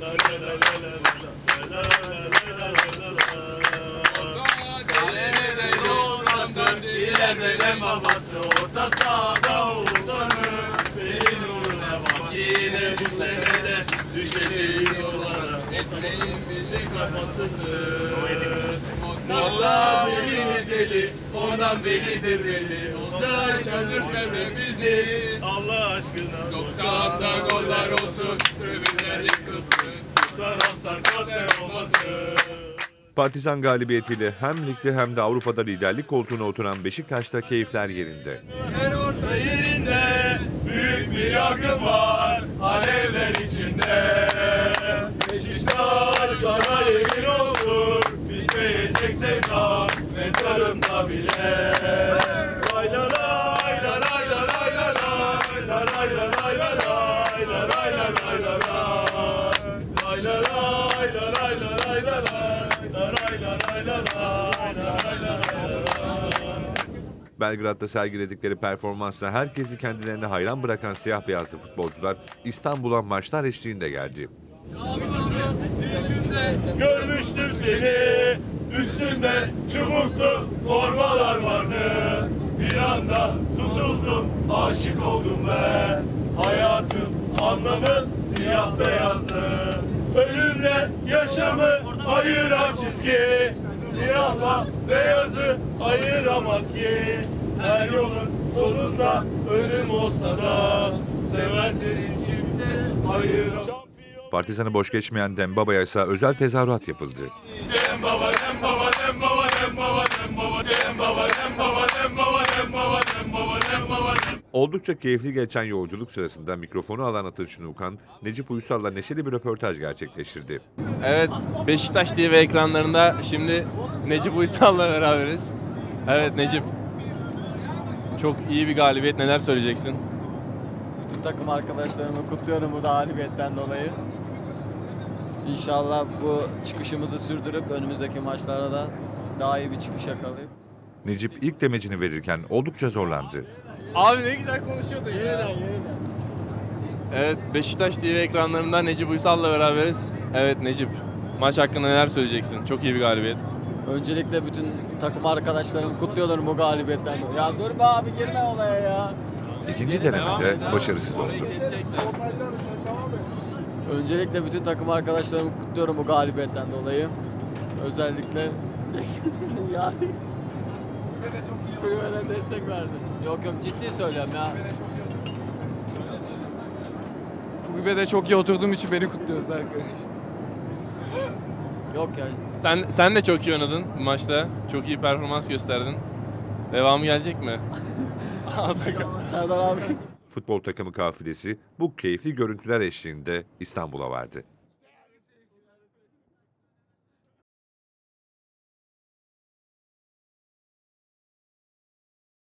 Kalede de yollasın ileride de babası Orta sahada uzanır Senin uğruna bak Etmeyin bizi kapastasın Mola beni deli Ondan belidir beli Ondan söndürtme bizi aşkına Doksan'da goller olsun Tribünler yıkılsın Taraftar kanser olmasın Partizan galibiyetiyle hem ligde hem de Avrupa'da liderlik koltuğuna oturan Beşiktaş'ta keyifler yerinde. Her orta yerinde büyük bir yangın var alevler içinde. Beşiktaş sana yemin olsun bitmeyecek sevda mezarımda bile. Belgrad'da sergiledikleri performansla herkesi kendilerine hayran bırakan siyah beyazlı futbolcular İstanbul'a maçlar eşliğinde geldi. Görmüştüm seni. Üstünde çubuklu formalar vardı. Bir anda tutuldum aşık oldum ve Hayatım anlamı siyah beyazdı Ölümle yaşamı ayıran çizgi Siyahla beyazı ayıramaz ki Her yolun sonunda ölüm olsa da Sevenlerin kimse ayıramaz Partizan'ı boş geçmeyen Dembaba'ya ise özel tezahürat yapıldı. Dem baba dem baba dem baba dem baba dem baba dem Oldukça keyifli geçen yolculuk sırasında mikrofonu alan Atılçın Ukan, Necip Uysal'la neşeli bir röportaj gerçekleştirdi. Evet, Beşiktaş TV ekranlarında şimdi Necip Uysal'la beraberiz. Evet Necip. Çok iyi bir galibiyet. Neler söyleyeceksin? Bütün takım arkadaşlarımı kutluyorum bu galibiyetten dolayı. İnşallah bu çıkışımızı sürdürüp önümüzdeki maçlara da daha iyi bir çıkış yakalayıp Necip ilk demecini verirken oldukça zorlandı. Abi ne güzel konuşuyordun ya. Evet, Beşiktaş TV ekranlarında Necip Uysal'la beraberiz. Evet Necip, maç hakkında neler söyleyeceksin? Çok iyi bir galibiyet. öncelikle bütün takım arkadaşlarımı kutluyorum bu galibiyetten dolayı. Ya dur be abi girme olaya ya. İkinci denemede başarısız oldu. Öncelikle bütün takım arkadaşlarımı kutluyorum bu galibiyetten dolayı. Özellikle ya kulübeden destek verdi. Yok yok ciddi söylüyorum ya. Kulübede çok iyi oturduğum için beni kutluyoruz arkadaş. Yok ya. Sen sen de çok iyi oynadın bu maçta. Çok iyi performans gösterdin. Devamı gelecek mi? Serdar abi. Futbol takımı kafilesi bu keyifli görüntüler eşliğinde İstanbul'a vardı.